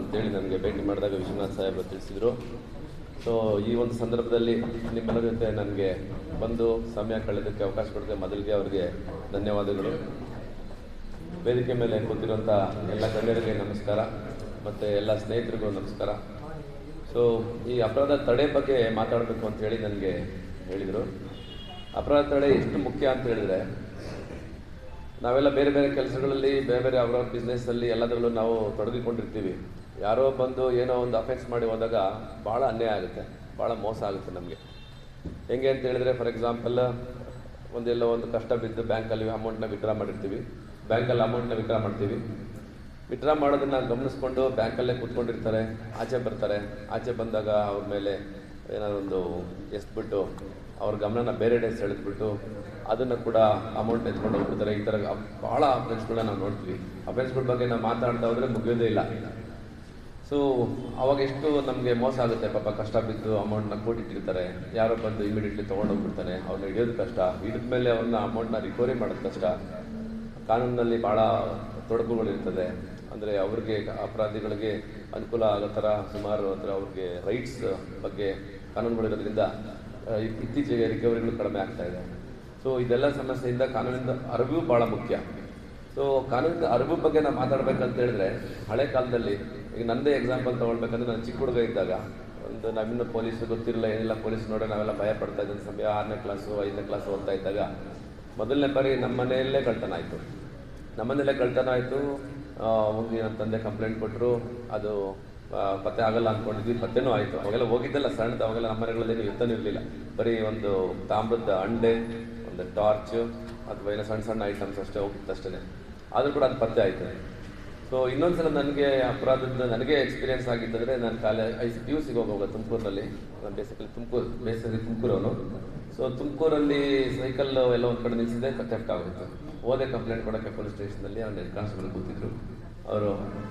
ಅಂತೇಳಿ ನನಗೆ ಭೇಟಿ ಮಾಡಿದಾಗ ವಿಶ್ವನಾಥ್ ಸಾಹೇಬರು ತಿಳಿಸಿದರು. ಸೊ ಈ ಒಂದು ಸಂದರ್ಭದಲ್ಲಿ ನಿಮ್ಮೆಲ್ಲರ ಜೊತೆ ನನಗೆ ಬಂದು ಸಮಯ ಕಳೆಯೋದಕ್ಕೆ ಅವಕಾಶ ಕೊಡದೆ ಮೊದಲಿಗೆ ಅವರಿಗೆ ಧನ್ಯವಾದಗಳು. ವೇದಿಕೆ ಮೇಲೆ ಕೂತಿರುವಂಥ ಎಲ್ಲ ಗಣ್ಯರಿಗೆ ನಮಸ್ಕಾರ, ಮತ್ತು ಎಲ್ಲ ಸ್ನೇಹಿತರಿಗೂ ನಮಸ್ಕಾರ. ಸೊ ಈ ಅಪರಾಧ ತಡೆ ಬಗ್ಗೆ ಮಾತಾಡಬೇಕು ಅಂತ ಹೇಳಿ ನನಗೆ ಹೇಳಿದರು. ಅಪರಾಧ ತಡೆ ಎಷ್ಟು ಮುಖ್ಯ ಅಂತ ಹೇಳಿದರೆ, ನಾವೆಲ್ಲ ಬೇರೆ ಬೇರೆ ಕೆಲಸಗಳಲ್ಲಿ, ಬೇರೆ ಬೇರೆ ಅವರ ಬಿಸ್ನೆಸ್ಸಲ್ಲಿ ಎಲ್ಲದರಲ್ಲೂ ನಾವು ತೊಡಗಿಕೊಂಡಿರ್ತೀವಿ. ಯಾರೋ ಬಂದು ಏನೋ ಒಂದು ಅಫೆನ್ಸ್ ಮಾಡಿ ಹೋದಾಗ ಭಾಳ ಅನ್ಯಾಯ ಆಗುತ್ತೆ ಭಾಳ ಮೋಸ ಆಗುತ್ತೆ ನಮಗೆ. ಹೆಂಗೆ ಅಂತ ಹೇಳಿದ್ರೆ ಫಾರ್ ಎಕ್ಸಾಂಪಲ್ ಒಂದೆಲ್ಲೋ ಒಂದು ಕಷ್ಟ ಬಿದ್ದು ಬ್ಯಾಂಕಲ್ಲಿ ಅಮೌಂಟ್ನ ವಿಡ್ರಾ ಮಾಡಿರ್ತೀವಿ. ಬ್ಯಾಂಕಲ್ಲಿ ಅಮೌಂಟ್ನ ವಿಡ್ರಾ ಮಾಡ್ತೀವಿ. ವಿತ್ಡ್ರಾ ಮಾಡೋದನ್ನ ಗಮನಿಸ್ಕೊಂಡು ಬ್ಯಾಂಕಲ್ಲೇ ಕೂತ್ಕೊಂಡಿರ್ತಾರೆ, ಆಚೆ ಬರ್ತಾರೆ. ಆಚೆ ಬಂದಾಗ ಅವ್ರ ಮೇಲೆ ಏನಾದ್ರು ಒಂದು ಎಸ್ಬಿಟ್ಟು ಅವ್ರ ಗಮನನ ಬೇರೆ ಕಡೆ ಸೆಳೆದ್ಬಿಟ್ಟು ಅದನ್ನು ಕೂಡ ಅಮೌಂಟ್ ಎತ್ಕೊಂಡು ಹೋಗ್ಬಿಡ್ತಾರೆ. ಈ ಥರ ಭಾಳ ಅಫೆನ್ಸ್ಗಳನ್ನ ನಾವು ನೋಡ್ತೀವಿ. ಅಫೆನ್ಸ್ಗಳ ಬಗ್ಗೆ ನಾವು ಮಾತಾಡ್ತಾ ಹೋದರೆ ಮುಗಿಯೋದೇ ಇಲ್ಲ. ಸೊ ಅವಾಗ ಎಷ್ಟು ನಮಗೆ ಮೋಸ ಆಗುತ್ತೆ, ಪಾಪ ಕಷ್ಟ ಬಿದ್ದು ಅಮೌಂಟ್ನ ಕೊಟ್ಟಿಟ್ಟಿರ್ತಾರೆ ಯಾರೋ ಬಂದು ಇಮಿಡಿಯೇಟ್ಲಿ ತೊಗೊಂಡೋಗ್ಬಿಡ್ತಾನೆ ಅವ್ರನ್ನ ಹಿಡಿಯೋದು ಕಷ್ಟ. ಹಿಡಿದ ಮೇಲೆ ಅವ್ರನ್ನ ಅಮೌಂಟ್ನ ರಿಕವರಿ ಮಾಡೋದು ಕಷ್ಟ. ಕಾನೂನಿನಲ್ಲಿ ಭಾಳ ತೊಡಕುಗಳಿರ್ತದೆ. ಅಂದರೆ ಅವ್ರಿಗೆ ಅಪರಾಧಿಗಳಿಗೆ ಅನುಕೂಲ ಆಗೋ ಥರ ಸುಮಾರು ಅಂದರೆ ಅವ್ರಿಗೆ ರೈಟ್ಸ್ ಬಗ್ಗೆ ಕಾನೂನುಗಳಿರೋದ್ರಿಂದ ಇತ್ತೀಚೆಗೆ ರಿಕವರಿಗಳು ಕಡಿಮೆ ಆಗ್ತಾ ಇದೆ. ಸೊ ಇದೆಲ್ಲ ಸಮಸ್ಯೆಯಿಂದ ಕಾನೂನಿಂದ ಅರಿವು ಭಾಳ ಮುಖ್ಯ. ಸೊ ಕಾನೂನಿನ ಅರಿವು ಬಗ್ಗೆ ನಾವು ಮಾತಾಡ್ಬೇಕಂತ ಹೇಳಿದ್ರೆ, ಹಳೆ ಕಾಲದಲ್ಲಿ, ಈಗ ನಂದೇ ಎಕ್ಸಾಂಪಲ್ ತಗೊಳ್ಬೇಕಂದ್ರೆ ನಾನು ಚಿಕ್ಕ ಹುಡುಗ ಇದ್ದಾಗ, ಒಂದು ನಮ್ಮಿನ್ನು ಪೊಲೀಸ್ ಗೊತ್ತಿರಲಿಲ್ಲ, ಏನಿಲ್ಲ ಪೊಲೀಸ್ ನೋಡೋ ನಾವೆಲ್ಲ ಭಯ ಪಡ್ತಾ ಇದ್ದ ಸಮಯ, ಆರನೇ ಕ್ಲಾಸು ಐದನೇ ಕ್ಲಾಸು ಓದ್ತಾ ಇದ್ದಾಗ, ಮೊದಲನೇ ಬಾರಿ ನಮ್ಮ ಮನೆಯಲ್ಲೇ ಕಳ್ತನ ಆಯಿತು. ನಮ್ಮ ಮನೆಯಲ್ಲೇ ಕಳ್ತನ ಆಯಿತು. ಹೋಗಿ ನನ್ನ ತಂದೆ ಕಂಪ್ಲೇಂಟ್ ಕೊಟ್ಟರು ಅದು ಪತ್ತೆ ಆಗಲ್ಲ ಅಂದ್ಕೊಂಡಿದ್ವಿ ಪತ್ತೆನೂ ಆಯಿತು. ಅವಾಗೆಲ್ಲ ಹೋಗಿದ್ದೆಲ್ಲ ಸಣ್ಣದು ಅವಾಗೆಲ್ಲ ನಮ್ಮ ಮನೆಗಳಲ್ಲಿ ಯುದ್ಧನೂ ಇರಲಿಲ್ಲ. ಬರೀ ಒಂದು ತಾಮ್ರದ ಅಂಡೆ, ಒಂದು ಟಾರ್ಚು ಅಥವಾ ಏನೋ ಸಣ್ಣ ಸಣ್ಣ ಐಟಮ್ಸ್ ಅಷ್ಟೇ ಹೋಗಿತ್ತು ಅಷ್ಟೇ ಆದರೂ ಕೂಡ ಅದು ಪತ್ತೆ ಆಯಿತು ಸೊ ಇನ್ನೊಂದು ಸಲ ನನಗೆ ಅಪರಾಧದ ನನಗೆ ಎಕ್ಸ್ಪೀರಿಯನ್ಸ್ ಆಗಿತ್ತಂದರೆ ನಾನು ಕಾಲೇ ಐ ಪಿ ಯು ಸಿಗೆ ಹೋಗುವಾಗ ತುಮಕೂರಿನಲ್ಲಿ. ನಾನು ಬೇಸಿಕಲಿ ತುಮಕೂರು ಬೇಸಿಕಲಿ ತುಮಕೂರವನು. ಸೊ ತುಮಕೂರಲ್ಲಿ ಸೈಕಲ್ ಎಲ್ಲ ಒಂದು ಕಡೆ ನಿಲ್ಲಿಸಿದೆ ಥೆಫ್ಟ್ ಆಗೋಯ್ತು. ಹೋದೆ ಕಂಪ್ಲೇಂಟ್ ಕೊಡೋಕ್ಕೆ ಪೊಲೀಸ್ ಸ್ಟೇಷನಲ್ಲಿ ಅವ್ನು ಹೆಡ್ ಕಾನ್ಸ್ಟೇಬಲ್ ಕೂತಿದ್ರು. ಅವರು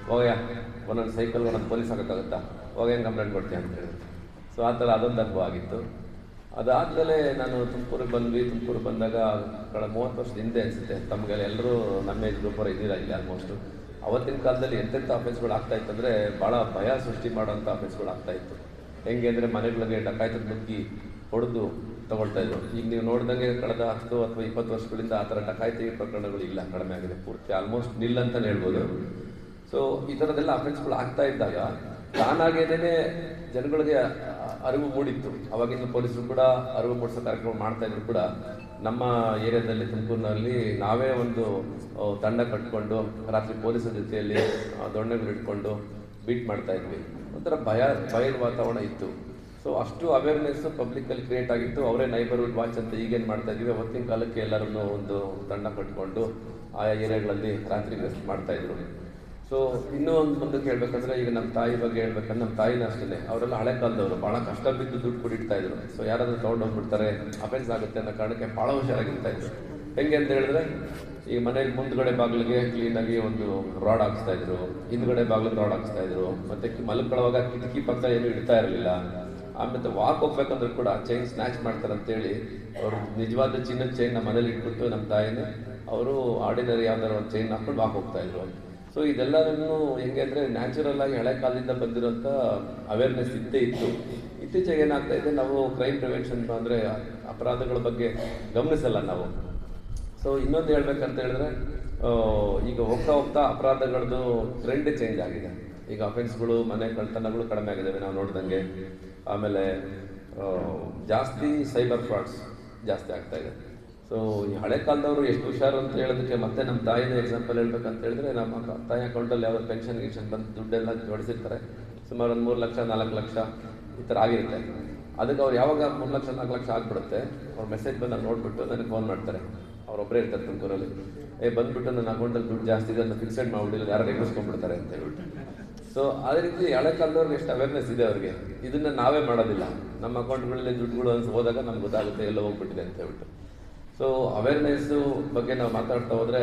ಹೋಗ್ಯಾ ಒಂದೊಂದು ಸೈಕಲ್ ಒಂದೊಂದು ಪೊಲೀಸ್ ಹಾಕೋಕ್ಕಾಗುತ್ತಾ? ಹೋಗ ಕಂಪ್ಲೇಂಟ್ ಕೊಡ್ತೀಯ? ಅಂತ ಹೇಳಿದ್ರು. ಸೊ ಆ ಥರ ಅದೊಂದು ಅನುಭವ ಆಗಿತ್ತು. ಅದಾದಮೇಲೆ ನಾನು ತುಮಕೂರಿಗೆ ಬಂದ್ವಿ. ತುಮಕೂರಿಗೆ ಬಂದಾಗ ಕಳೆದ ಮೂವತ್ತು ವರ್ಷದ ಹಿಂದೆ ಅನಿಸುತ್ತೆ. ತಮಗೆಲ್ಲ ಎಲ್ಲರೂ ನಮ್ಮ ಏಜ್ ಗ್ರೂಪರ್ ಇದ್ದೀರಾ ಇಲ್ಲಿ ಆಲ್ಮೋಸ್ಟು ಅವತ್ತಿನ ಕಾಲದಲ್ಲಿ ಎಂತೆಂಥ ಆಫೀಸ್ಗಳು ಆಗ್ತಾ ಇತ್ತು ಅಂದರೆ ಭಾಳ ಭಯ ಸೃಷ್ಟಿ ಮಾಡೋಂಥ ಆಫೀಸ್ಗಳು ಆಗ್ತಾ ಇತ್ತು. ಹೆಂಗೆ ಅಂದರೆ ಮನೆಗಳಿಗೆ ಡಕಾಯ್ತದ ನುಗ್ಗಿ ಹೊಡೆದು ತಗೊಳ್ತಾ ಇದ್ರು. ಈಗ ನೀವು ನೋಡಿದಂಗೆ ಕಳೆದ ಹತ್ತು ಅಥವಾ ಇಪ್ಪತ್ತು ವರ್ಷಗಳಿಂದ ಆ ಥರ ಡಕಾಯ್ತಿ ಪ್ರಕರಣಗಳು ಇಲ್ಲ. ಕಡಿಮೆ ಆಗಿದೆ. ಪೂರ್ತಿ ಆಲ್ಮೋಸ್ಟ್ ನಿಲ್ ಅಂತಲೇ ಹೇಳ್ಬೋದು. ಸೊ ಈ ಥರದ್ದೆಲ್ಲ ಅಫೆನ್ಸ್ಗಳು ಆಗ್ತಾ ಇದ್ದಾಗ ತಾನಾಗೇನೇ ಜನಗಳಿಗೆ ಅರಿವು ಮೂಡಿತ್ತು. ಅವಾಗಿನ ಪೊಲೀಸರು ಕೂಡ ಅರಿವು ಮೂಡಿಸೋ ಕಾರ್ಯಕ್ರಮ ಮಾಡ್ತಾ ಇದ್ರು ಕೂಡ. ನಮ್ಮ ಏರಿಯಾದಲ್ಲಿ ತುಮಕೂರಿನಲ್ಲಿ ನಾವೇ ಒಂದು ತಂಡ ಕಟ್ಕೊಂಡು, ರಾತ್ರಿ ಪೊಲೀಸರ ಜೊತೆಯಲ್ಲಿ ದೊಣ್ಣೆಗಳು ಇಟ್ಕೊಂಡು ಬೀಟ್ ಮಾಡ್ತಾ ಇದ್ವಿ. ಒಂಥರ ಭಯ, ಭಯದ ವಾತಾವರಣ ಇತ್ತು. ಸೊ ಅಷ್ಟು ಅವೇರ್ನೆಸ್ ಪಬ್ಲಿಕಲ್ಲಿ ಕ್ರಿಯೇಟ್ ಆಗಿತ್ತು. ಅವರೇ ನೈಬರ್ಹುಡ್ ವಾಚ್ ಅಂತ ಈಗೇನು ಮಾಡ್ತಾ ಇದ್ವಿ. ಅವತ್ತಿನ ಕಾಲಕ್ಕೆ ಎಲ್ಲರನ್ನೂ ಒಂದು ತಂಡ ಕಟ್ಕೊಂಡು, ಆಯಾ ಏರಿಯಾಗಳಲ್ಲಿ ರಾತ್ರಿ ಗಸ್ಟ್ ಮಾಡ್ತಾ ಇದ್ರು. ಸೊ ಇನ್ನೂ ಒಂದು ಮುಂದಕ್ಕೆ ಹೇಳ್ಬೇಕಂದ್ರೆ, ಈಗ ನಮ್ಮ ತಾಯಿ ಬಗ್ಗೆ ಹೇಳ್ಬೇಕಂದ್ರೆ ನಮ್ಮ ತಾಯಿನ ಅಷ್ಟೇ ಅವರೆಲ್ಲ ಹಳೆ ಕಾಲದವರು ಭಾಳ ಕಷ್ಟ ಬಿದ್ದು ದುಡ್ಡು ಕೊಟ್ಟಿಡ್ತಾ ಇದ್ರು. ಸೊ ಯಾರಾದರೂ ತೊಗೊಂಡು ಹೋಗ್ಬಿಡ್ತಾರೆ ಅಫೆನ್ಸ್ ಆಗುತ್ತೆ ಅನ್ನೋ ಕಾರಣಕ್ಕೆ ಭಾಳ ಹುಷಾರಾಗಿರ್ತಾ ಇದ್ರು. ಹೆಂಗೆ ಅಂತ ಹೇಳಿದ್ರೆ, ಈ ಮನೇಲಿ ಮುಂದ್ಗಡೆ ಬಾಗಿಲಿಗೆ ಕ್ಲೀನಾಗಿ ಒಂದು ರಾಡ್ ಹಾಕಿಸ್ತಾ ಇದ್ರು. ಹಿಂದ್ಗಡೆ ಬಾಗಿಲಿಗೆ ರಾಡ್ ಹಾಕಿಸ್ತಾ ಇದ್ರು. ಮತ್ತೆ ಮಲ್ಕೊಳ್ಳುವಾಗ ಕಿಟಕಿ ಪಕ್ಕ ಏನು ಇಡ್ತಾ ಇರಲಿಲ್ಲ. ಆಮೇಲೆ ವಾಕ್ ಹೋಗ್ಬೇಕಂದ್ರೆ ಕೂಡ ಚೈನ್ ಸ್ನ್ಯಾಚ್ ಮಾಡ್ತಾರೆ ಅಂತೇಳಿ ಅವರು ನಿಜವಾದ ಚಿನ್ನದ ಚೈನ್ ನಮ್ಮ ಮನೇಲಿ ಇಟ್ಬಿಟ್ಟು ನಮ್ಮ ತಾಯಿನೇ, ಅವರು ಆರ್ಡಿನರಿ ಯಾವ್ದಾರು ಒಂದು ಚೈನ್ ಹಾಕೊಂಡು ವಾಕ್ ಹೋಗ್ತಾ ಇದ್ರು. ಸೊ ಇದೆಲ್ಲರನ್ನು ಹೆಂಗೆ ಅಂದರೆ ನ್ಯಾಚುರಲ್ ಆಗಿ ಹಳೆ ಕಾಲದಿಂದ ಬಂದಿರೋಂಥ ಅವೇರ್ನೆಸ್ ಇದ್ದೇ ಇತ್ತು. ಇತ್ತೀಚೆಗೆ ಏನಾಗ್ತಾ ಇದೆ, ನಾವು ಕ್ರೈಮ್ ಪ್ರಿವೆನ್ಷನ್ ಅಂದರೆ ಅಪರಾಧಗಳ ಬಗ್ಗೆ ಗಮನಿಸಲ್ಲ ನಾವು. ಸೊ ಇನ್ನೊಂದು ಹೇಳ್ಬೇಕಂತ ಹೇಳಿದ್ರೆ ಈಗ ಹೋಗ್ತಾ ಹೋಗ್ತಾ ಅಪರಾಧಗಳದ್ದು ಟ್ರೆಂಡ್ ಚೇಂಜ್ ಆಗಿದೆ. ಈಗ ಅಫೆನ್ಸ್ಗಳು ಮನೆ ಕಳ್ತನಗಳು ಕಡಿಮೆ ಆಗಿದ್ದಾವೆ ನಾವು ನೋಡ್ದಂಗೆ. ಆಮೇಲೆ ಜಾಸ್ತಿ ಸೈಬರ್ ಫ್ರಾಡ್ಸ್ ಜಾಸ್ತಿ ಆಗ್ತಾ ಇದೆ. ಸೊ ಈ ಹಳೆ ಕಾಲದವರು ಎಷ್ಟು ಹುಷಾರು ಅಂತ ಹೇಳೋದಕ್ಕೆ ಮತ್ತೆ ನಮ್ಮ ತಾಯಿನ ಎಕ್ಸಾಂಪಲ್ ಹೇಳ್ಬೇಕಂತ ಹೇಳಿದ್ರೆ ನಮ್ಮ ತಾಯಿ ಅಕೌಂಟಲ್ಲಿ ಯಾವ್ದು ಪೆನ್ಷನ್ ಗಿನ್ಷನ್ ಬಂದು ದುಡ್ಡೆಲ್ಲ ಜೋಡಿಸಿರ್ತಾರೆ. ಸುಮಾರು ಒಂದು ಮೂರು ಲಕ್ಷ, ನಾಲ್ಕು ಲಕ್ಷ ಈ ಥರ ಆಗಿರುತ್ತೆ. ಅದಕ್ಕೆ ಅವ್ರು ಯಾವಾಗ ಮೂರು ಲಕ್ಷ, ನಾಲ್ಕು ಲಕ್ಷ ಆಗಿಬಿಡುತ್ತೆ, ಅವ್ರು ಮೆಸೇಜ್ ಬಂದಾಗ ನೋಡಿಬಿಟ್ಟು ನನಗೆ ಫೋನ್ ಮಾಡ್ತಾರೆ. ಅವ್ರೊಬ್ಬರೇ ಇರ್ತಾರೆ ತುಮಕೂರಲ್ಲಿ. ಏ, ಬಂದ್ಬಿಟ್ಟು ನನ್ನ ಅಕೌಂಟಲ್ಲಿ ದುಡ್ಡು ಜಾಸ್ತಿ ಇದೆ ಅಂತ ಫಿಕ್ಸೆಡ್ ಮಾಡಿಬಿಡಿಲ್ಲ ಯಾರು ಎಗ್ರಿಸ್ಕೊಂಡ್ಬಿಡ್ತಾರೆ ಅಂತ ಹೇಳ್ಬಿಟ್ಟು. ಸೊ ಅದೇ ರೀತಿ ಹಳೆ ಕಾಲದವ್ರಿಗೆ ಎಷ್ಟು ಅವೇರ್ನೆಸ್ ಇದೆ ಅವ್ರಿಗೆ. ಇದನ್ನು ನಾವೇ ಮಾಡೋದಿಲ್ಲ. ನಮ್ಮ ಅಕೌಂಟ್ಗಳಲ್ಲಿ ದುಡ್ಡುಗಳು ಅನ್ಸಿ ಹೋದಾಗ ನಮ್ಗೆ ಗೊತ್ತಾಗುತ್ತೆ ಎಲ್ಲ ಹೋಗ್ಬಿಟ್ಟಿದೆ ಅಂತ ಹೇಳ್ಬಿಟ್ಟು. ಸೊ ಅವೇರ್ನೆಸ್ ಬಗ್ಗೆ ನಾವು ಮಾತಾಡ್ತಾ ಹೋದ್ರೆ,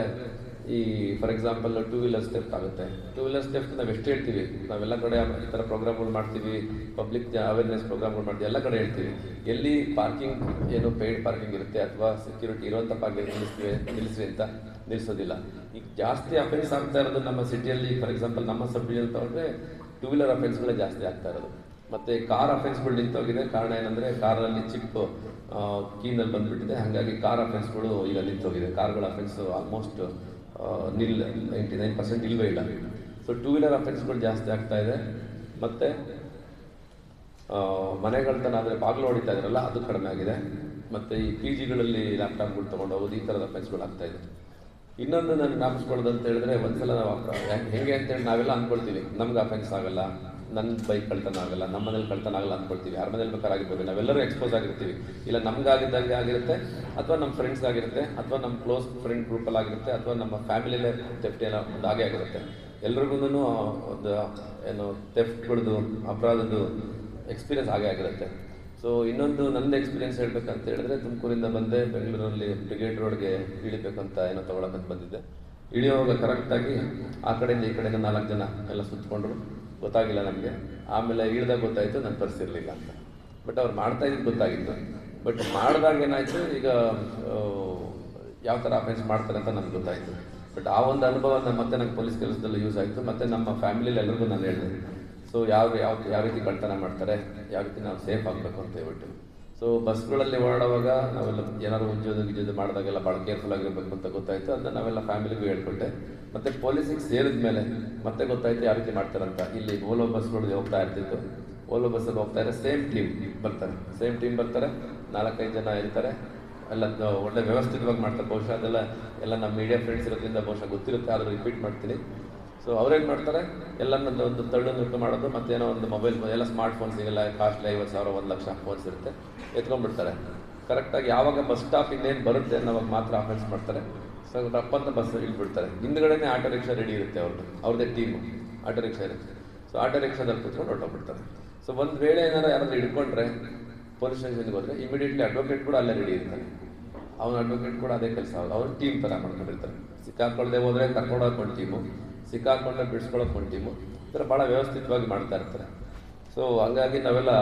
ಈ for example two wheeler step ಆಗುತ್ತೆ. ಟೂ ವೀಲರ್ ಸ್ಟೆಪ್ ನಾವು ಎಷ್ಟು ಹೇಳ್ತೀವಿ? ನಾವೆಲ್ಲ ಕಡೆ ಈ ಥರ ಪ್ರೋಗ್ರಾಮ್ಗಳು ಮಾಡ್ತೀವಿ. ಪಬ್ಲಿಕ್ ಅವೇರ್ನೆಸ್ ಪ್ರೋಗ್ರಾಮ್ಗಳು ಮಾಡ್ತೀವಿ. ಎಲ್ಲ ಕಡೆ ಹೇಳ್ತೀವಿ. ಎಲ್ಲಿ ಪಾರ್ಕಿಂಗ್ ಏನು ಪೇಯ್ಡ್ ಪಾರ್ಕಿಂಗ್ ಇರುತ್ತೆ ಅಥವಾ ಸೆಕ್ಯೂರಿಟಿ ಇರುವಂಥ ಪಾರ್ಕಿಂಗ್ ನಿಲ್ಲಿಸ್ತೀವಿ ನಿಲ್ಲಿಸ್ತೀವಿ ಅಂತ ನಿಲ್ಲಿಸೋದಿಲ್ಲ. ಈಗ ಜಾಸ್ತಿ ಅಫೆನ್ಸ್ ಆಗ್ತಾ ಇರೋದು ನಮ್ಮ ಸಿಟಿಯಲ್ಲಿ ಫಾರ್ ಎಕ್ಸಾಂಪಲ್ ನಮ್ಮ ಸಬ್ ಡಿವಿಷನ್ ತಗೊಂಡ್ರೆ ಟೂ ವೀಲರ್ ಅಫೆನ್ಸ್ಗಳೇ ಜಾಸ್ತಿ ಆಗ್ತಾ ಇರೋದು. ಮತ್ತು ಕಾರ್ ಅಫೆನ್ಸ್ಗಳು ನಿಂತೋಗಿದೆ. ಕಾರಣ ಏನಂದರೆ ಕಾರಲ್ಲಿ ಚಿಪ್ ಕೀನಲ್ಲಿ ಬಂದ್ಬಿಟ್ಟಿದೆ. ಹಾಗಾಗಿ ಕಾರ್ ಅಫೆನ್ಸ್ಗಳು ಈಗ ನಿಂತೋಗಿದೆ. ಕಾರ್ಗಳ offence almost nil ninety nine percent ಇಲ್ಲವೇ ಇಲ್ಲ. ಸೊ ಟೂ ವೀಲರ್ ಅಫೆನ್ಸ್ಗಳು ಜಾಸ್ತಿ ಆಗ್ತಾ ಇದೆ. ಮತ್ತು ಮನೆಗಳತನ ಆದರೆ ಬಾಗಿಲು ಹೊಡಿತಾ ಇದ್ರಲ್ಲ, ಅದು ಕಡಿಮೆ ಆಗಿದೆ. ಮತ್ತು ಈ ಪಿ ಜಿಗಳಲ್ಲಿ ಲ್ಯಾಪ್ಟಾಪ್ಗಳು ತೊಗೊಂಡು ಹೋಗೋದು ಈ ಥರದ ಅಫೆನ್ಸ್ಗಳು ಆಗ್ತಾ ಇದೆ. ಇನ್ನೊಂದು ನಾನು ಜ್ಞಾಪಿಸ್ಕೊಳ್ಳೋದು ಅಂತ ಹೇಳಿದ್ರೆ ಒಂದ್ಸಲ ನಾವು ಯಾಕೆ ಅಂತೇಳಿ ನಾವೆಲ್ಲ ಅಂದ್ಕೊಳ್ತೀವಿ ನಮ್ಗೆ ಅಫೆನ್ಸ್ ಆಗಲ್ಲ. ನನ್ನ ಬೈಕ್ ಕಳ್ತನ ಆಗಲ್ಲ, ನಮ್ಮ ಮನೇಲಿ ಕಳ್ತನ ಆಗಲ್ಲ ಅಂದ್ಕೊಳ್ತೀವಿ. ಯಾರ ಮನೇಲಿ ಬೇಕಾಗಿರ್ಬೋದು ನಾವೆಲ್ಲರೂ ಎಕ್ಸ್ಪೋಸ್ ಆಗಿರ್ತೀವಿ. ಇಲ್ಲ, ನಮ್ಗಾಗಿದ್ದಂಗೆ ಆಗಿರುತ್ತೆ, ಅಥವಾ ನಮ್ಮ ಫ್ರೆಂಡ್ಸ್ ಆಗಿರುತ್ತೆ ಅಥವಾ ನಮ್ಮ ಕ್ಲೋಸ್ ಫ್ರೆಂಡ್ ಗ್ರೂಪಲ್ಲಿ ಆಗಿರುತ್ತೆ, ಅಥವಾ ನಮ್ಮ ಫ್ಯಾಮಿಲಿಯಲ್ಲೇ ತೆಫ್ಟಿ ಎಲ್ಲ ಒಂದು ಹಾಗೆ ಆಗಿರುತ್ತೆ. ಎಲ್ರಿಗೂ ಒಂದು, ಏನು ತೆಫ್ಟ್ಗಳದ್ದು ಅಪರಾಧದ್ದು ಎಕ್ಸ್ಪೀರಿಯನ್ಸ್ ಹಾಗೆ ಆಗಿರುತ್ತೆ. ಸೊ ಇನ್ನೊಂದು ನನ್ನ ಎಕ್ಸ್ಪೀರಿಯನ್ಸ್ ಹೇಳ್ಬೇಕಂತ ಹೇಳಿದ್ರೆ, ತುಮಕೂರಿಂದ ಬಂದೆ, ಬೆಂಗಳೂರಲ್ಲಿ ಬ್ರಿಗೇಡ್ ರೋಡ್ಗೆ ಇಳಿಬೇಕಂತ ಏನೋ ತೊಗೊಳಕಂತ ಬಂದಿದ್ದೆ. ಇಳಿಯುವಾಗ ಕರೆಕ್ಟಾಗಿ ಆ ಕಡೆಯಿಂದ ಈ ಕಡೆಯಿಂದ ನಾಲ್ಕು ಜನ ಎಲ್ಲ ಸುತ್ತಕೊಂಡ್ರು ಗೊತ್ತಾಗಿಲ್ಲ ನಮಗೆ. ಆಮೇಲೆ ಇಳಿದಾಗ ಗೊತ್ತಾಯಿತು ನನ್ನ ಪರಿಸ್ಥಿತಿ ಇರಲಿಲ್ಲ ಅಂತ. ಬಟ್ ಅವ್ರು ಮಾಡ್ತಾ ಇದ್ದು ಗೊತ್ತಾಗಿತ್ತು. ಬಟ್ ಮಾಡಿದಾಗ ಏನಾಯಿತು, ಈಗ ಯಾವ ಥರ ಅಫೆನ್ಸ್ ಮಾಡ್ತಾರೆ ಅಂತ ನನಗೆ ಗೊತ್ತಾಯಿತು. ಬಟ್ ಆ ಒಂದು ಅನುಭವ ಮತ್ತೆ ನಂಗೆ ಪೊಲೀಸ್ ಕೆಲಸದಲ್ಲಿ ಯೂಸ್ ಆಯಿತು. ಮತ್ತು ನಮ್ಮ ಫ್ಯಾಮಿಲಿಯಲ್ಲಿ ಎಲ್ಲರಿಗೂ ನಾನು ಹೇಳಿದೆ. ಸೊ ಯಾವ ಯಾವ ಯಾವ ರೀತಿ ಕಳ್ತನ ಮಾಡ್ತಾರೆ, ಯಾವ ರೀತಿ ನಾವು ಸೇಫ್ ಆಗಬೇಕು ಅಂತ ಹೇಳ್ಬಿಟ್ಟು. ಸೊ ಬಸ್ಗಳಲ್ಲಿ ಓಡಾಡುವಾಗ ನಾವೆಲ್ಲ ಏನಾದ್ರು ಉಜ್ಜೋದು ಗಿಜೋದು ಮಾಡಿದಾಗೆಲ್ಲ ಭಾಳ ಕೇರ್ಫುಲ್ ಆಗಿರಬೇಕು ಅಂತ ಗೊತ್ತಾಯಿತು. ಅದನ್ನ ನಾವೆಲ್ಲ ಫ್ಯಾಮಿಲಿಗೂ ಹೇಳ್ಕೊಟ್ಟೆ ಮತ್ತು ಪೊಲೀಸಿಗೆ ಸೇರಿದ ಮೇಲೆ ಮತ್ತೆ ಗೊತ್ತಾಯ್ತು ಯಾವ ರೀತಿ ಮಾಡ್ತಾರಂತ. ಇಲ್ಲಿ ಓಲೋ ಬಸ್ಗಳು ಹೋಗ್ತಾ ಇರ್ತಿತ್ತು. ಓಲೋ ಬಸ್ಸಲ್ಲಿ ಹೋಗ್ತಾ ಇದ್ರೆ ಸೇಮ್ ಟೀಮ್ ಬರ್ತಾರೆ. ಸೇಮ್ ಟೀಮ್ ಬರ್ತಾರೆ. ನಾಲ್ಕೈದು ಜನ ಇರ್ತಾರೆ. ಎಲ್ಲ ಒಳ್ಳೆ ವ್ಯವಸ್ಥಿತವಾಗಿ ಮಾಡ್ತಾರೆ. ಬಹುಶಃ ಅದೆಲ್ಲ, ಎಲ್ಲ ನಮ್ಮ ಮೀಡಿಯಾ ಫ್ರೆಂಡ್ಸ್ ಇರೋದ್ರಿಂದ ಬಹುಶಃ ಗೊತ್ತಿರುತ್ತೆ. ಆದರೂ ರಿಪೀಟ್ ಮಾಡ್ತೀನಿ. ಸೊ ಅವ್ರೇನು ಮಾಡ್ತಾರೆ? ಎಲ್ಲನೊಂದು ಒಂದು ತಳ್ಳು ನೃತ್ಯ ಮಾಡೋದು, ಮತ್ತೇನೋ ಒಂದು ಮೊಬೈಲ್ ಎಲ್ಲ ಸ್ಮಾರ್ಟ್ ಫೋನ್ಸ್ ಎಲ್ಲ ಕಾಸ್ಟ್ಲಿ ಐವತ್ತು ಸಾವಿರ, ಒಂದು ಲಕ್ಷ ಫೋನ್ಸ್ ಇರುತ್ತೆ. ಎತ್ಕೊಂಡ್ಬಿಡ್ತಾರೆ. ಕರೆಕ್ಟಾಗಿ ಯಾವಾಗ ಬಸ್ ಸ್ಟಾಪ್ ಇನ್ನೇನು ಬರುತ್ತೆ ಅನ್ನೋವಾಗ ಮಾತ್ರ ಆಫೆನ್ಸ್ ಮಾಡ್ತಾರೆ. ಸೊ ತಪ್ಪಂತ ಬಸ್ ಇಳ್ಬಿಡ್ತಾರೆ ಹಿಂದ್ಗಡೆನೇ ಆಟೋ ರಿಕ್ಷಾ ರೆಡಿ ಇರುತ್ತೆ ಅವ್ರದ್ದು ಅವ್ರದ್ದೇ ಟೀಮು ಆಟೋ ರಿಕ್ಷಾ ಇರುತ್ತೆ. ಸೊ ಆಟೋ ರಿಕ್ಷಾದಲ್ಲಿ ಕೂತ್ಕೊಂಡು ಹೊರಟೋಗ್ಬಿಡ್ತಾರೆ. ಸೊ ಒಂದು ವೇಳೆ ಏನಾರು ಯಾರಾದರೂ ಹಿಡ್ಕೊಂಡ್ರೆ ಪೊಲೀಸ್ ಸ್ಟೇಷನ್ಗೆ ಹೋದರೆ ಇಮಿಡಿಯೇಟ್ಲಿ ಅಡ್ವೊಕೇಟ್ ಕೂಡ ಅಲ್ಲೇ ರೆಡಿ ಇರ್ತಾನೆ ಅವ್ನ ಅಡ್ವೊಕೇಟ್ ಕೂಡ ಅದೇ ಕೆಲಸ. ಅವ್ರ ಟೀಮ್ ಥರ ಮಾಡ್ಕೊಂಡಿರ್ತಾರೆ. ಸಿಕ್ಕಾಕೊಳ್ಳದೆ ಹೋದರೆ ಕರ್ಕೊಂಡು ಹಾಕೊಂಡು ಟೀಮು ಸಿಕ್ಕಾಕೊಂಡ್ರೆ ಬಿಡಿಸ್ಕೊಳ್ಳೋಕೆ ಒಂದು ಟೀಮು. ಈ ಥರ ಭಾಳ ವ್ಯವಸ್ಥಿತವಾಗಿ ಮಾಡ್ತಾ ಇರ್ತಾರೆ. ಸೊ ಹಂಗಾಗಿ ನಾವೆಲ್ಲ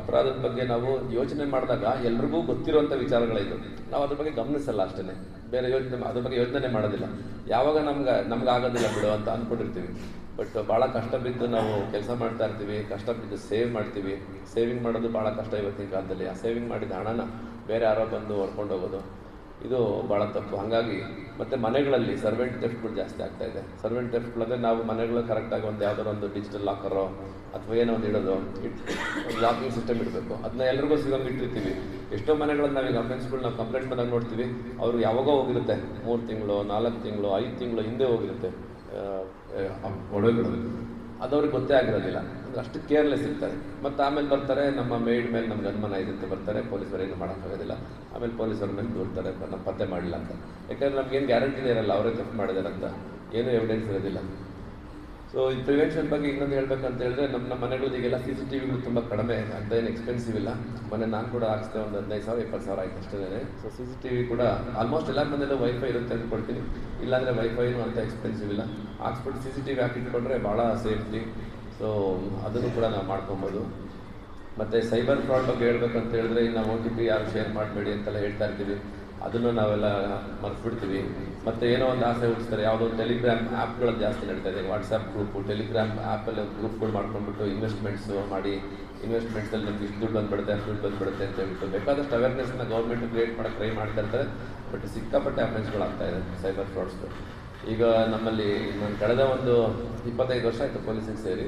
ಅಪರಾಧದ ಬಗ್ಗೆ ನಾವು ಯೋಚನೆ ಮಾಡಿದಾಗ ಎಲ್ರಿಗೂ ಗೊತ್ತಿರುವಂಥ ವಿಚಾರಗಳಿದು ನಾವು ಅದ್ರ ಬಗ್ಗೆ ಗಮನಿಸಲ್ಲ ಅಷ್ಟೇ ಬೇರೆ ಯೋಚನೆ ಅದ್ರ ಬಗ್ಗೆ ಯೋಚನೆ ಮಾಡೋದಿಲ್ಲ. ಯಾವಾಗ ನಮ್ಗೆ ನಮ್ಗೆ ಆಗೋದಿಲ್ಲ ಬಿಡು ಅಂತ ಅಂದ್ಕೊಂಡಿರ್ತೀವಿ. ಬಟ್ ಭಾಳ ಕಷ್ಟ ಬಿದ್ದು ನಾವು ಕೆಲಸ ಮಾಡ್ತಾ ಇರ್ತೀವಿ, ಕಷ್ಟ ಬಿದ್ದು ಸೇವ್ ಮಾಡ್ತೀವಿ. ಸೇವಿಂಗ್ ಮಾಡೋದು ಭಾಳ ಕಷ್ಟ ಇವತ್ತಿನ ಕಾಲದಲ್ಲಿ. ಆ ಸೇವಿಂಗ್ ಮಾಡಿದ ಹಣನ ಬೇರೆ ಯಾರೋ ಬಂದು ಹೊರ್ಕೊಂಡು ಹೋಗೋದು ಇದು ಭಾಳ ತಪ್ಪು. ಹಾಗಾಗಿ ಮತ್ತೆ ಮನೆಗಳಲ್ಲಿ ಸರ್ವೆಂಟ್ ಟೆಫ್ಟ್ಗಳು ಜಾಸ್ತಿ ಆಗ್ತಾ ಇದೆ. ಸರ್ವೆಂಟ್ ಟೆಫ್ಟ್ಗಳಲ್ಲೇ ನಾವು ಮನೆಗಳು ಕರೆಕ್ಟಾಗಿ ಒಂದು ಯಾವ್ದಾದ್ರು ಒಂದು ಡಿಜಿಟಲ್ ಲಾಕರೋ ಅಥವಾ ಏನೋ ಒಂದು ಇಡೋದು, ಇಟ್ ಲಾಕಿಂಗ್ ಸಿಸ್ಟಮ್ ಇಡಬೇಕು. ಅದನ್ನ ಎಲ್ರಿಗೂ ಸಿಗೋಂಗೆ ಇಟ್ಟಿರ್ತೀವಿ. ಎಷ್ಟೋ ಮನೆಗಳನ್ನ ನಾವೀಗ ಅಫೆನ್ಸ್ಗಳು ನಾವು ಕಂಪ್ಲೇಂಟ್ ಬಂದಾಗ ನೋಡ್ತೀವಿ. ಅವರು ಯಾವಾಗೋ ಹೋಗಿರುತ್ತೆ. ಮೂರು ತಿಂಗಳು, ನಾಲ್ಕು ತಿಂಗಳು, ಐದು ತಿಂಗಳು ಹಿಂದೆ ಹೋಗಿರುತ್ತೆ. ಒಡವೆಗಳು ಅದು ಅವ್ರಿಗೆ ಗೊತ್ತೇ ಆಗಿರೋದಿಲ್ಲ. ಅಂದರೆ ಅಷ್ಟು ಕೇರ್ಲೆಸ್ ಇರ್ತಾರೆ. ಮತ್ತು ಆಮೇಲೆ ಬರ್ತಾರೆ, ನಮ್ಮ ಮೇಡ್ ಮೇಲೆ ನಮ್ಗೆ ಅನುಮಾನ ಇದೆ ಅಂತ ಬರ್ತಾರೆ ಪೊಲೀಸರು ಏನು ಮಾಡೋಕ್ಕಾಗೋದಿಲ್ಲ ಆಮೇಲೆ ಪೊಲೀಸರ ಮೇಲೆ ದೂರ್ತಾರೆ ನಮ್ಮ ಪತ್ತೆ ಮಾಡಿಲ್ಲ ಅಂತ. ಯಾಕಂದ್ರೆ ಏನು ಗ್ಯಾರಂಟಿನೇ ಇರಲ್ಲ, ಅವರೇ ತಪ್ಪು ಮಾಡಿದಾರೆ ಅಂತ ಏನೂ ಎವಿಡೆನ್ಸ್ ಇರೋದಿಲ್ಲ. ಸೊ ಈ ಪ್ರಿವೆನ್ಷನ್ ಬಗ್ಗೆ ಇನ್ನೊಂದು ಹೇಳ್ಬೇಕಂತ ಹೇಳಿದ್ರೆ ನಮ್ಮ ಮನೆಗಳಲ್ಲಿ ಈಗೆಲ್ಲ ಸಿ ಸಿ ಟಿ ವಿಗಳು ತುಂಬ ಕಡಿಮೆ, ಅಂತ ಏನು ಎಕ್ಸ್ಪೆನ್ಸಿವ್ ಇಲ್ಲ. ಮನೆ ನಾನು ಕೂಡ ಹಾಕ್ಸ್ತೇವೆ ಒಂದು ಹದಿನೈದು ಸಾವಿರ ಇಪ್ಪತ್ತು ಸಾವಿರ ಆಯ್ತು ಅಷ್ಟೇ so C C T V ಕೂಡ ಆಲ್ಮೋಸ್ಟ್ ಎಲ್ಲ ಮನೆಯಲ್ಲೂ ವೈಫೈ ಇರುತ್ತೆ ಅಂದ್ಕೊಳ್ತೀನಿ ಇಲ್ಲಾಂದರೆ ವೈಫೈನೂ ಅಂತ ಎಕ್ಸ್ಪೆನ್ಸಿವ್ ಇಲ್ಲ. ಹಾಕ್ಸ್ಬಿಟ್ಟು ಸಿ ಸಿ ಟಿ ವಿ ಹಾಕಿಟ್ಕೊಂಡ್ರೆ ಭಾಳ ಸೇಫ್ಟಿ ಸೊ ಅದನ್ನು ಕೂಡ ನಾವು ಮಾಡ್ಕೊಬೋದು. ಮತ್ತು ಸೈಬರ್ ಫ್ರಾಡ್ ಬಗ್ಗೆ ಹೇಳ್ಬೇಕಂತ ಹೇಳಿದ್ರೆ, ಇನ್ನು ಓ ಟಿ ಪಿ ಯಾರು ಶೇರ್ ಮಾಡಬೇಡಿ ಅಂತೆಲ್ಲ ಹೇಳ್ತಾ ಇರ್ತೀವಿ. ಅದನ್ನು ನಾವೆಲ್ಲ ಮರ್ತ್ಬಿಡ್ತೀವಿ. ಮತ್ತು ಏನೋ ಒಂದು ಆಸೆ ಉಳಿಸ್ತಾರೆ ಯಾವುದೋ ಟೆಲಿಗ್ರಾಮ್ ಆ್ಯಪ್ಗಳು ಜಾಸ್ತಿ ನಡೀತಾ ಇದೆ. ವಾಟ್ಸಪ್ ಗ್ರೂಪು ಟೆಲಿಗ್ರಾಮ್ ಆ್ಯಪಲ್ಲಿ ಗ್ರೂಪ್ಗಳು ಮಾಡ್ಕೊಂಡ್ಬಿಟ್ಟು ಇನ್ವೆಸ್ಟ್ಮೆಂಟ್ಸು ಮಾಡಿ ಇನ್ವೆಸ್ಟ್ಮೆಂಟ್ಸಲ್ಲಿ ನಿಮ್ಗೆ ಇಷ್ಟು ದುಡ್ಡು ಬಂದ್ಬಿಡುತ್ತೆ, ಅಷ್ಟು ದುಡ್ಡು ಬಂದ್ಬಿಡುತ್ತೆ ಅಂತ ಹೇಳ್ಬಿಟ್ಟು ಬೇಕಾದಷ್ಟು ಅವೇರ್ನೆಸ್ನ ಗೌರ್ಮೆಂಟ್ ಕ್ರಿಯೇಟ್ ಮಾಡೋಕ್ಕೆ ಟ್ರೈ ಮಾಡ್ತಾ ಇರ್ತಾರೆ. ಬಟ್ ಸಿಕ್ಕಾಪಟ್ಟೆ ಅಫೆನ್ಸ್ಗಳಾಗ್ತಾ ಇದೆ ಸೈಬರ್ ಫ್ರಾಡ್ಸ್ಗಳು ಈಗ ನಮ್ಮಲ್ಲಿ ನಾನು ಕಳೆದ ಒಂದು ಇಪ್ಪತ್ತೈದು ವರ್ಷ ಆಯಿತು ಪೊಲೀಸಿಗೆ ಸೇರಿ.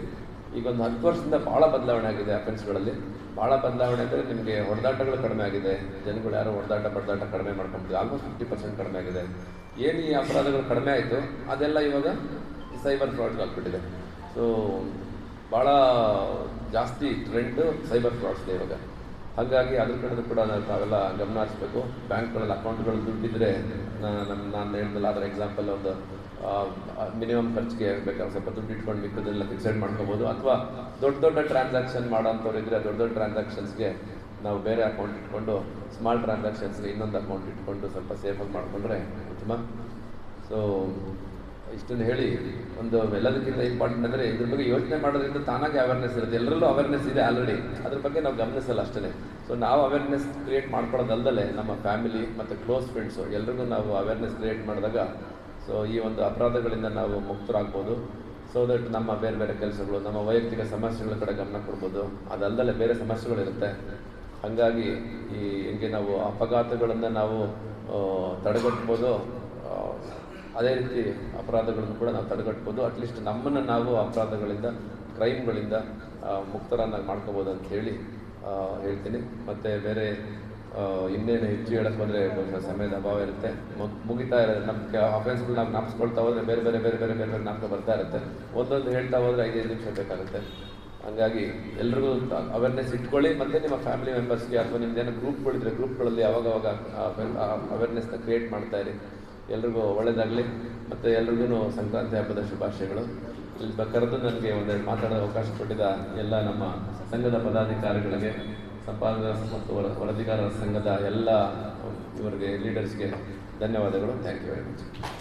ಈಗ ಒಂದು ಹತ್ತು ವರ್ಷದಿಂದ ಭಾಳ ಬದಲಾವಣೆ ಆಗಿದೆ ಅಫೆನ್ಸ್ಗಳಲ್ಲಿ ಭಾಳ ಬದಲಾವಣೆ ಅಂದರೆ ನಿಮಗೆ ಹೊಡೆದಾಟಗಳು ಕಡಿಮೆ ಆಗಿದೆ. ಜನಗಳು ಯಾರು ಹೊಡೆದಾಟ, ಬಡದಾಟ ಕಡಿಮೆ ಮಾಡ್ಕೊಂಬಿಟ್ಟಿದೆ ಆಲ್ಮೋಸ್ಟ್ ಫಿಫ್ಟಿ ಪರ್ಸೆಂಟ್ ಕಡಿಮೆ ಆಗಿದೆ. ಏನು ಈ ಅಪರಾಧಗಳು ಕಡಿಮೆ ಆಯಿತು? ಅದೆಲ್ಲ ಇವಾಗ ಸೈಬರ್ ಫ್ರಾಡ್ಗೆ ಆಗ್ಬಿಟ್ಟಿದೆ. ಸೊ ಭಾಳ ಜಾಸ್ತಿ ಟ್ರೆಂಡು ಸೈಬರ್ ಫ್ರಾಡ್ಸ್ ಇದೆ ಇವಾಗ. ಹಾಗಾಗಿ ಅದ್ರ ಕಡೆದು ಕೂಡ ನಾವು ತಾವೆಲ್ಲ ಗಮನ ಹರಿಸ್ಬೇಕು ಬ್ಯಾಂಕ್ಗಳಲ್ಲಿ ಅಕೌಂಟ್ಗಳು ದುಡ್ಡಿದ್ರೆ ನಮ್ಮ ನಾನು ಹೇಳಿದ್ನಲ್ಲ ಅದರ ಎಕ್ಸಾಂಪಲ್ ಒಂದು ಮಿನಿಮಮ್ ಖರ್ಚಿಗೆ ಬೇಕಾದ್ರೆ ಸ್ವಲ್ಪ ದುಡ್ಡು ಇಟ್ಕೊಂಡು ಮಿಕ್ಕದೆಲ್ಲ ಫಿಕ್ಸೆಡ್ ಮಾಡ್ಕೋಬೋದು. ಅಥವಾ ದೊಡ್ಡ ದೊಡ್ಡ ಟ್ರಾನ್ಸಾಕ್ಷನ್ ಮಾಡೋಂಥವ್ರು ಇದ್ದರೆ ದೊಡ್ಡ ದೊಡ್ಡ ಟ್ರಾನ್ಸಾಕ್ಷನ್ಸ್ಗೆ ನಾವು ಬೇರೆ ಅಕೌಂಟ್ ಇಟ್ಕೊಂಡು ಸ್ಮಾಲ್ ಟ್ರಾನ್ಸಾಕ್ಷನ್ಸ್ಗೆ ಇನ್ನೊಂದು ಅಕೌಂಟ್ ಇಟ್ಕೊಂಡು ಸ್ವಲ್ಪ ಸೇಫಾಗಿ ಮಾಡಿಕೊಂಡ್ರೆ ಉತ್ತಮ. ಸೊ ಇಷ್ಟನ್ನು ಹೇಳಿ, ಒಂದು ಎಲ್ಲದಕ್ಕಿಂತ ಇಂಪಾರ್ಟೆಂಟ್ ಅಂದರೆ ಇದ್ರ ಬಗ್ಗೆ ಯೋಚನೆ ಮಾಡೋದ್ರಿಂದ ತಾನಾಗೆ ಅವೇರ್ನೆಸ್ ಇರುತ್ತೆ. ಎಲ್ಲರಲ್ಲೂ ಅವೇರ್ನೆಸ್ ಇದೆ ಆಲ್ರೆಡಿ ಅದ್ರ ಬಗ್ಗೆ ನಾವು ಗಮನಿಸಲ್ಲ ಅಷ್ಟೇ ಸೊ ನಾವು ಅವೇರ್ನೆಸ್ ಕ್ರಿಯೇಟ್ ಮಾಡ್ಕೊಳ್ಳೋದಲ್ಲದೆ ನಮ್ಮ ಫ್ಯಾಮಿಲಿ ಮತ್ತು ಕ್ಲೋಸ್ ಫ್ರೆಂಡ್ಸು ಎಲ್ರಿಗೂ ನಾವು ಅವೇರ್ನೆಸ್ ಕ್ರಿಯೇಟ್ ಮಾಡಿದಾಗ ಸೊ ಈ ಒಂದು ಅಪರಾಧಗಳಿಂದ ನಾವು ಮುಕ್ತರಾಗ್ಬೋದು. ಸೊ ದಟ್ ನಮ್ಮ ಬೇರೆ ಬೇರೆ ಕೆಲಸಗಳು, ನಮ್ಮ ವೈಯಕ್ತಿಕ ಸಮಸ್ಯೆಗಳ ಕಡೆ ಗಮನ ಕೊಡ್ಬೋದು. ಅದಲ್ಲದೆ ಬೇರೆ ಸಮಸ್ಯೆಗಳಿರುತ್ತೆ. ಹಾಗಾಗಿ ಈ ಹೆಂಗೆ ನಾವು ಅಪಘಾತಗಳನ್ನು ನಾವು ತಡೆಗಟ್ಬೋದು. ಅದೇ ರೀತಿ ಅಪರಾಧಗಳನ್ನು ಕೂಡ ನಾವು ತಡೆಗಟ್ಬೋದು. ಅಟ್ಲೀಸ್ಟ್ ನಮ್ಮನ್ನು ನಾವು ಅಪರಾಧಗಳಿಂದ ಕ್ರೈಮ್ಗಳಿಂದ ಮುಕ್ತರನ್ನಾಗಿ ಮಾಡ್ಕೋಬೋದು ಅಂತ ಹೇಳಿ ಹೇಳ್ತೀನಿ. ಮತ್ತು ಬೇರೆ ಇನ್ನೇನು ಹೆಚ್ಚು ಹೇಳಕ್ಕೆ ಬಂದರೆ ಬಹುಶಃ ಸಮಯದ ಅಭಾವ ಇರುತ್ತೆ. ಮುಗ್- ಮುಗಿತಾ ಇರೋದು ನಮಗೆ ಅಫೆನ್ಸ್ಗಳು ನಾವು ನಾಪ್ಸ್ಕೊಳ್ತಾ ಹೋದರೆ ಬೇರೆ ಬೇರೆ ಬೇರೆ ಬೇರೆ ಬೇರೆ ಬೇರೆ ನಾಪ್ಕ ಬರ್ತಾ ಇರುತ್ತೆ. ಒಂದೊಂದು ಹೇಳ್ತಾ ಹೋದರೆ ಐದೈದು ನಿಮಿಷ ಬೇಕಾಗುತ್ತೆ. ಹಂಗಾಗಿ ಎಲ್ರಿಗೂ ಅವೇರ್ನೆಸ್ ಇಟ್ಕೊಳ್ಳಿ. ಮತ್ತು ನಿಮ್ಮ ಫ್ಯಾಮಿಲಿ ಮೆಂಬರ್ಸ್ಗೆ ಅಥವಾ ನಿಮ್ದೇನೋ ಗ್ರೂಪ್ಗಳಿದ್ರೆ ಗ್ರೂಪ್ಗಳಲ್ಲಿ ಅವಾಗವಾಗ ಅವೇರ್ನೆಸ್ನ ಕ್ರಿಯೇಟ್ ಮಾಡ್ತಾ ಇರಿ. ಎಲ್ರಿಗೂ ಒಳ್ಳೆಯದಾಗಲಿ ಮತ್ತು ಎಲ್ರಿಗೂ ಸಂಕ್ರಾಂತಿ ಹಬ್ಬದ ಶುಭಾಶಯಗಳು. ಇಲ್ಲಿ ಕರೆದು ನನಗೆ ಒಂದೆರಡು ಮಾತಾಡೋ ಅವಕಾಶ ಕೊಟ್ಟಿದ್ದ ಎಲ್ಲ ನಮ್ಮ ಸಂಘದ ಪದಾಧಿಕಾರಿಗಳಿಗೆ ಸಂಪಾದಕ ಮತ್ತು ವರ- ವರದಿಗಾರರ ಸಂಘದ ಎಲ್ಲ ಇವರಿಗೆ ಲೀಡರ್ಸ್ಗೆ ಧನ್ಯವಾದಗಳು. Thank you very much